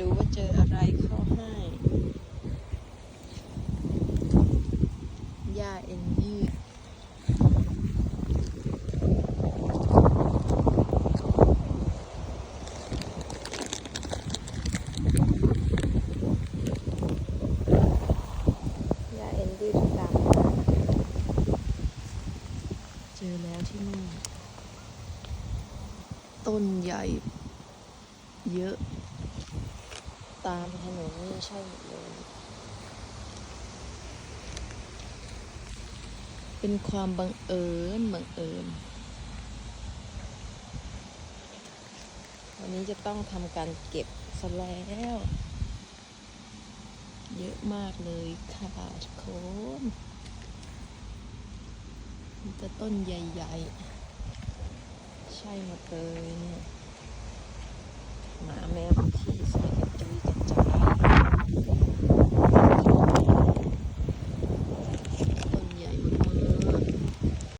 ดูว่าเจออะไรเข้าให้ย่าเอ็นยี่มตาเจอแล้วที่นี่ต้นใหญ่ เยอะ ตามถนนนี่ใช่หมดเลย เป็นความบังเอิญบังเอิญ วันนี้จะต้องทำการเก็บซะแล้ว เยอะมากเลยค่ะทุกคนมีแต่ต้นใหญ่ ๆ ใช่หมดเลยเนี่ย